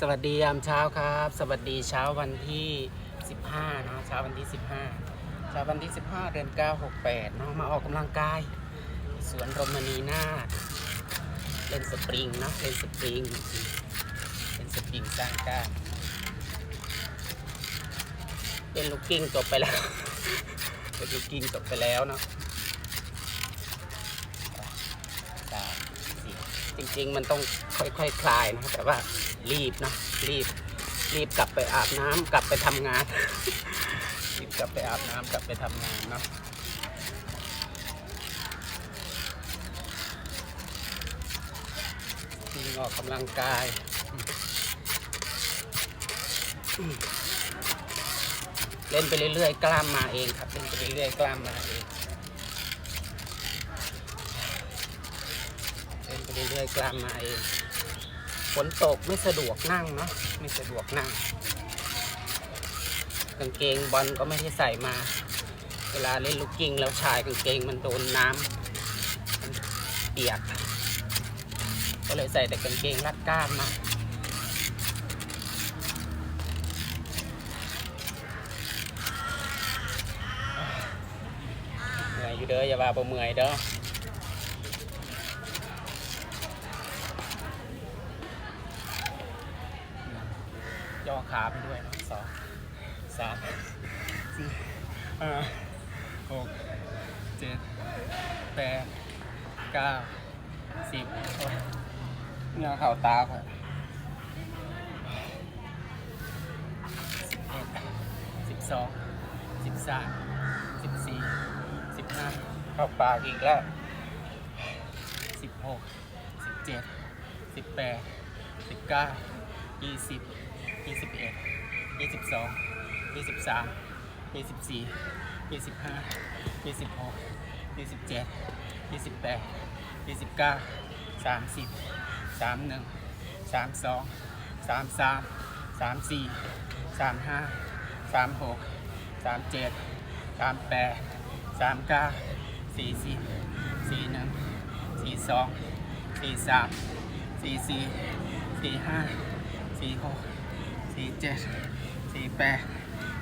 สวัสดียามเช้าครับ สวัสดีเช้าวันที่ 15นะเช้าวันที่ 15เช้าวันที่ 15 เดือน 9 68เนาะมาออกกำลังกาย สวนรมณีนาเล่นสปริงเนาะเล่นสปริงเล่นสปริงสร้างก้าเล่นลูกกิ้งจบไปแล้วเล่นลูกกิ้งจบไปแล้วเนาะสามสี่ จริงๆ มันต้องค่อยๆคคลายนะแต่ว่ารีบนะรีบ รีบกลับไปอาบน้ำกลับไปทำงาน รีบกลับไปอาบน้ำกลับไปทำงานเนาะวิ่งออกกำลังกายเล่นไปเรื่อยๆ กล้ามมาเองครับ เล่นไปเรื่อยๆ กล้ามมาเอง เล่น ไปเรื่อยๆกล้ามมาเองฝนตกไม่สะดวกนั่งเนาะไม่สะดวกนั่ง กางเกงบอลก็ไม่ได้ใส่มา เวลาเล่นลูกกิ้งแล้วชายกางเกงมันโดนน้ำเปียก ก็เลยใส่แต่กางเกงรัดกล้ามมาเมื่อยอยู่เด้ออย่าว่าบ่เมื่อยเด้อ ย่อขาไปด้วยสองสามสี่ห้าหกเจ็ดแปดเก้าสิบยเหงื่อเข่าตาค่อยสิบเอ็ดสิบสองสิบสามสิบสี่สิบห้าเข้าปากอีกแล้วสิบหกสิบเจ็ดสิบแปดสิบเก้ายี่สิบ ยี่สิบเอ็ดยี่สิบสองยี่สิบสามยี่สิบสี่ยี่สิบห้ายี่สิบหกยี่สิบเจ็ดยี่สิบแปดยี่สิบเก้าสามสิบสามหนึ่งสามสองสามสามสามสี่สามห้าสามหกสามเจ็ดสามแปดสามเก้าสี่สิบสี่หนึ่งสี่สองสี่สามสี่สี่สี่ห้าสี่หก สี่เจ็ดสี่แปด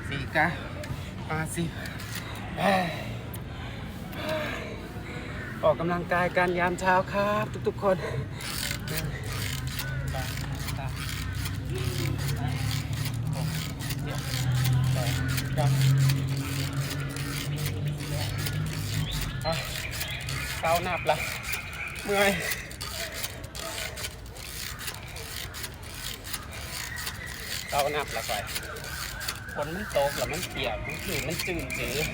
สี่เก้าห้าสิบอ้ยอกกำลังกายกันยามเช้าครับ ทุกๆคนหนึ่งสองสามสี่ห้าหกเจ็ดแปดเก้าอะเก้านับละเมื่อย เก้านับละก่อนฝนมันตกแล้วมันเปียกมันถือมันจืดจืด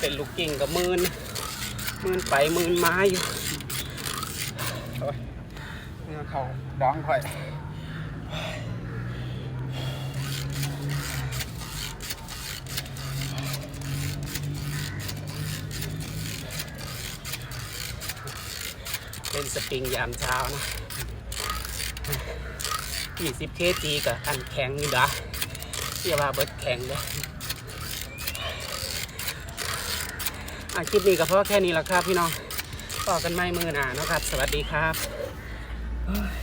เป็นลูกกิ่งกับมืนมืนไปมืนมาอยู่โอ้ยเนื้อเขาดองค่อยเป็นสปริงยามเช้านะ 20เคจีกับอันแข็งนี่ดะเสียว่าเบิดแข็งเลยอะคลิปนี้ก็เพาะแค่นี้แหละครับพี่น้องต่อกันไม่มือหนาเนาะครับ สวัสดีครับ